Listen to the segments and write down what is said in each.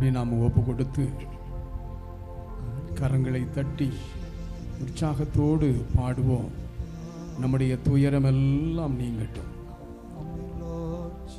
அப்படி நாம் ஒப்பு கொடுத்து கரங்களை தட்டி உற்சாகத்தோடு பாடுவோம். நம்முடைய துயரமெல்லாம் நீங்கட்டும்.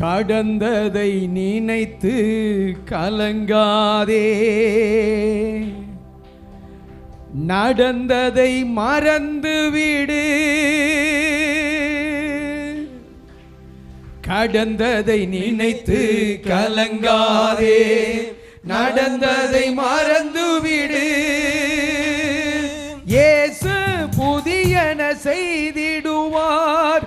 கடந்ததை நினைத்து கலங்காதே. நடந்ததை மறந்து விடு. கடந்ததை நினைத்து கலங்காதே. நடந்ததை மறந்து விடு இயேசு புதியன செய்திடுவார்.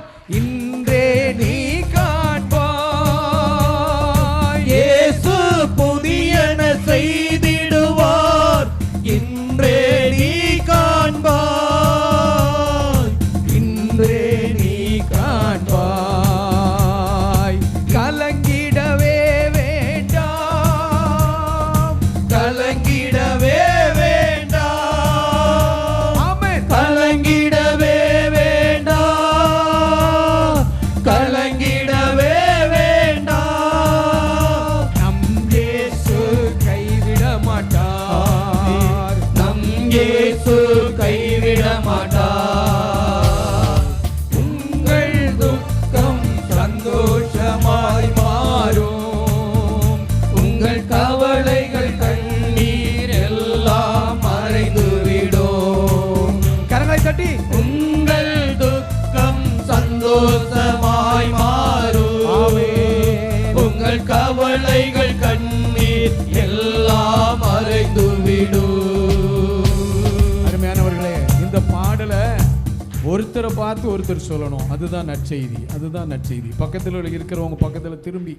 ஒருத்தரை பார்த்து ஒருத்தர் சொல்லணும். அதுதான் நற்செய்தி. அதுதான் நற்செய்தி. பக்கத்தில் இருக்கிறவங்க பக்கத்தில் திரும்பி.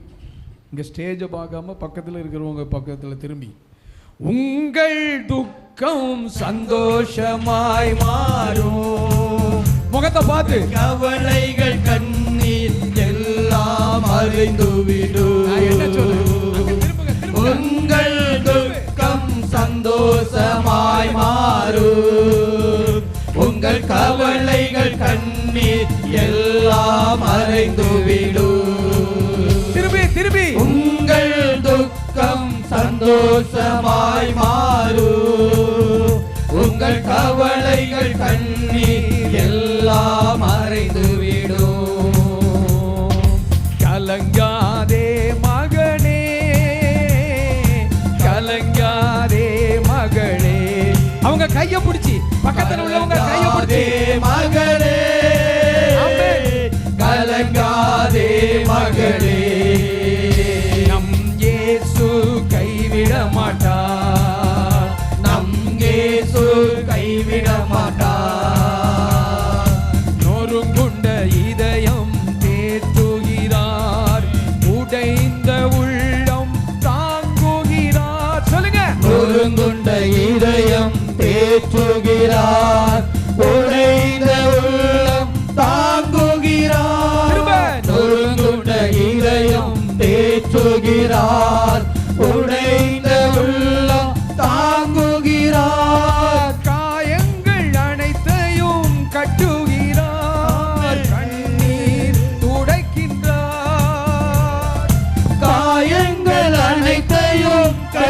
இங்கே ஸ்டேஜை பார்க்காம பக்கத்தில் இருக்கிறவங்க பக்கத்தில் திரும்பி. உங்கள் துக்கம் சந்தோஷமாய் மாறும். முகத்தை பார்த்து. கவலைகள் கண்ணீர் எல்லாம் அறிந்து எல்லாம் மறைந்துவிடும் திரும்பி திரும்பி. உங்கள் துக்கம் சந்தோஷமாய் மாறும் உங்கள் கவலைகள் கண்ணீர் எல்லாம் மறைந்துவிடும் கலங்காதே மகனே கலங்காதே மகளே. அவங்க கைய பிடிச்சி பக்கத்துல உள்ளவங்க கைய பிடிச்சி. மகளே. ஆமென். கலங்காதே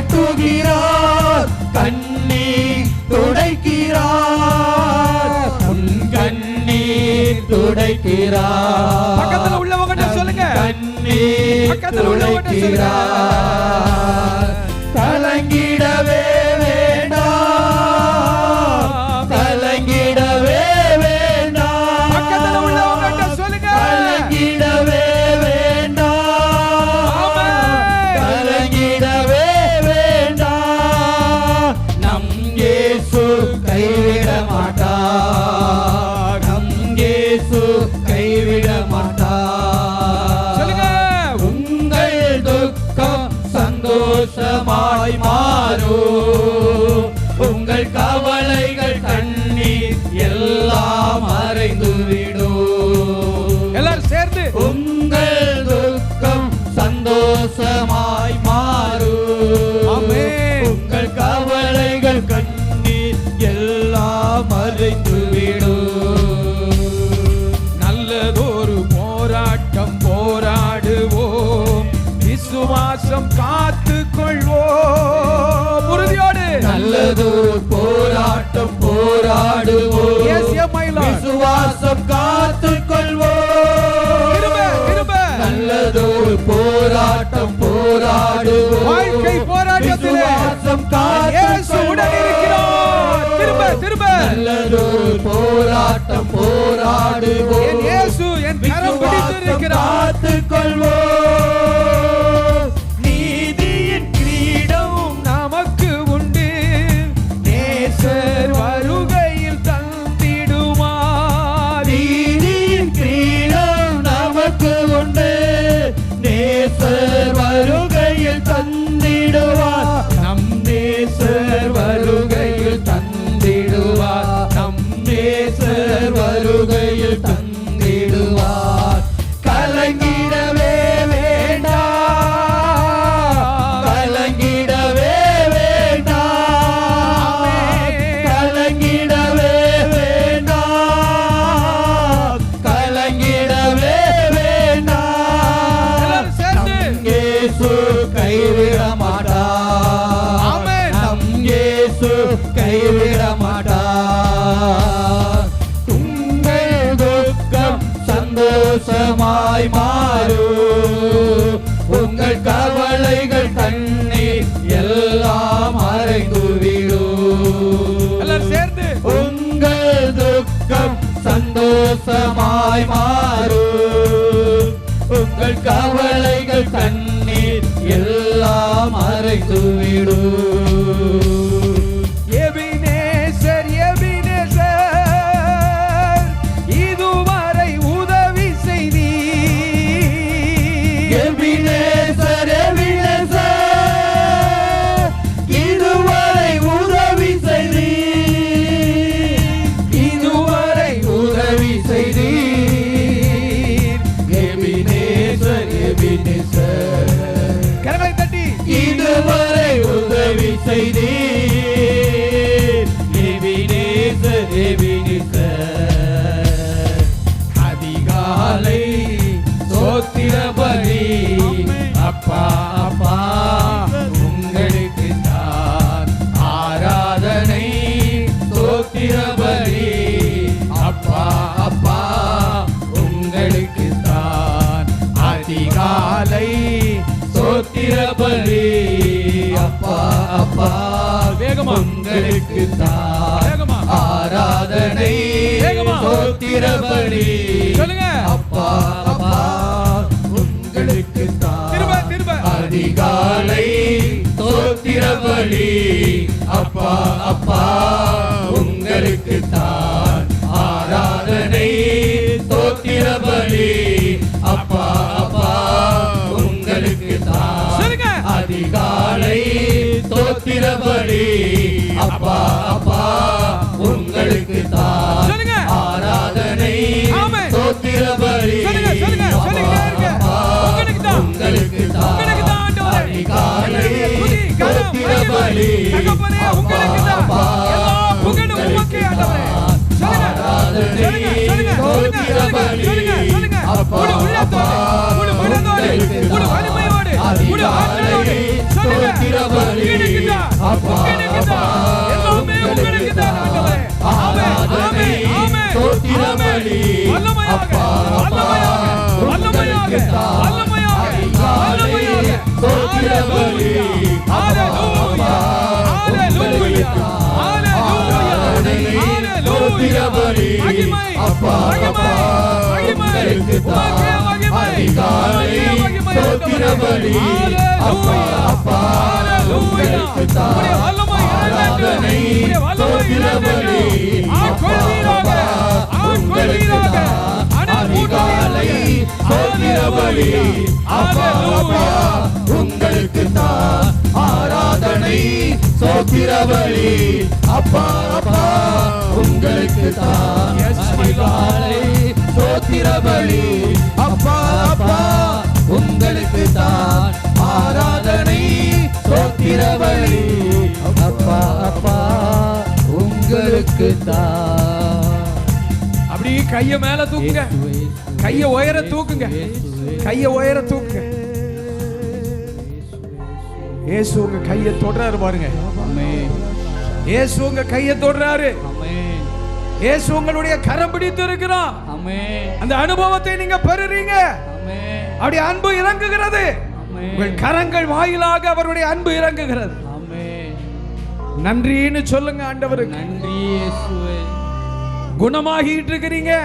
கட்டுகிறார் கண்ணீர் துடைக்கிறார். உன் கண்ணீர் துடைக்கிறார். பக்கத்துல உள்ளவங்க சொல்லுங்க. கண்ணீர். துடைக்கிறார். கலங்கிடவே நோய் மாறும் உங்கள் கவலைகள் கண்ணீர் எல்லாம் மறைந்துவிடும். Lord. விசுவாசம் காத்துக் கொள்வோம். நல்லதொரு போராட்டம் போராடுவோம். வாழ்க்கை போராட்டத்திலே. விசுவாசம் இயேசு உடன் இருக்கிறார் திரும்ப திரும்ப. நல்லதொரு போராட்டம் போராடுவோம். என் இயேசு என் கரம் பிடித்து இருக்கிறார் காத்துக் கொள்வோம் சந்தோஷமாய் மாறும் உங்கள் கவலைகள் தண்ணீர் எல்லாம் மறைந்துவிடும் எல்லாரும் சேர்ந்து. உங்கள் துக்கம் சந்தோஷமாய் மாறும் உங்கள் கவலைகள் கண்ணீர் எல்லாம் மறைந்துவிடும் எபினேசர் சோத்திரபலி சொல்லுங்க. அப்பா அப்பா உங்களுக்கு திரும்ப திரும்ப. அதிகாலை தோத்திரபலி. அப்பா அப்பா உங்களுக்கு தான் ஆராதனை தோத்திரபலி. அப்பா அப்பா உங்களுக்கு தான். அதிகாலை தோத்திரபலி. அப்பா அப்பா தான், அப்பா, உங்களுக்கு அப்பா, அப்பா, உங்களுக்கு தான். அதிகாலை அப்பா, அப்பா, உங்களுக்கு அப்பா, உங்களுக்கு அதிகாலை அப்பா, அப்பா, உங்களுக்கு தான் ஆராதனை சோத்திரபலி அப்பா அப்பா உங்களுக்கு தான் அதிகாலை சோத்திரபலி அப்பா அப்பா உங்களுக்கு தான் ஆராதனை சோத்திரபலி. அப்பா அப்பா உங்களுக்கு தான் அப்படியே கைய மேல தூக்குங்க. கைய உயர தூக்குங்க. கைய உயர தூக்குங்க. இயேசு உங்க கைய தொடுறாரு பாருங்க. இயேசு உங்க கைய தொடுறாரு. இயேசு உங்களுடைய கரம் பிடித்து இருக்கிறான் அந்த அனுபவத்தை நீங்க பெறுறீங்க. அவருடைய அன்பு இறங்குகிறது. உங்கள் கரங்கள் வாயிலாக அவருடைய அன்பு இறங்குகிறது. நன்றின்னு சொல்லுங்க ஆண்டவருக்கு. நன்றி குணமாகிட்டு இருக்கிறீங்க.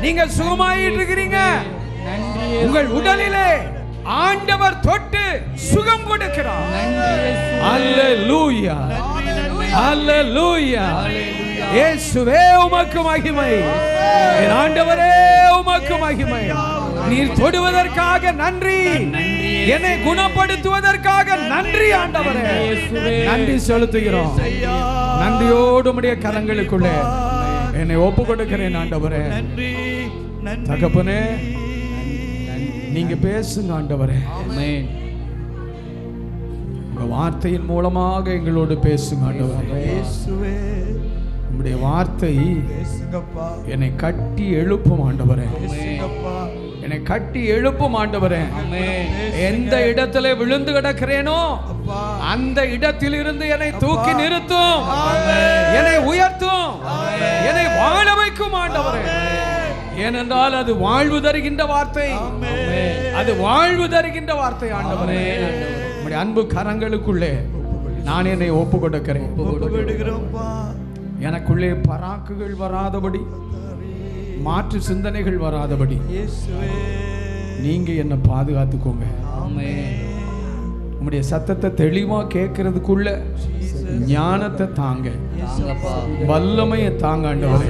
நீங்க சுகமாகிட்டு இருக்கிறீங்க. உங்கள் உடலிலே ஆண்டவர் தொட்டு சுகம் கொடுக்கிறார். அல்லேலூயா. அல்லேலூயா. இயேசுவே உமக்கு மகிமை. என் ஆண்டவரே உமக்கு மகிமை. நீர் தொடுவதற்காக நன்றி. என்னை குணப்படுத்துவதற்காக நன்றி ஆண்டவரே. நன்றி செலுத்துகிறோம். நன்றியோடு உம்முடைய கரங்களுக்குள்ளே என்னை ஒப்பு கொடுக்கிறேன் ஆண்டவரே. நன்றி நன்றி தகப்பனே நீங்க பேசுங்க ஆண்டவரே. ஆமென். உங்க வார்த்தையின் மூலமாக எங்களோடு பேசுங்க ஆண்டவரே. உங்களுடைய வார்த்தை என்னை கட்டி எழுப்பும் ஆண்டவரே. என்னை கட்டி எழுப்பும் ஆண்டவரே. எந்த இடத்துல விழுந்து கிடக்கிறேனோ அந்த அந்த இடத்திலிருந்து என்னை தூக்கி நிறுத்தும். என்னை உயர்த்தும். என்னை வாழ வைக்கும் ஆண்டவரே. ஏனென்றால் அது வாழ்வு தருகின்ற வார்த்தை. அது வாழ்வு தருகின்ற வார்த்தை ஆண்டவரே. அன்பு கரங்களுக்குள்ளே நான் என்னை ஒப்பு கொடுக்கிறேன் எனக்குள்ளே பராக்குகள் வராதபடி மாற்று சிந்தனைகள் வராதபடி நீங்க என்னை பாதுகாத்துக்கோங்க. உங்களுடைய சத்தத்தை தெளிவா கேட்கறதுக்குள்ள ஞானத்தை தாங்க. வல்லமையை தாங்க நன்றி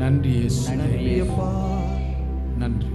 நன்றி நன்றி.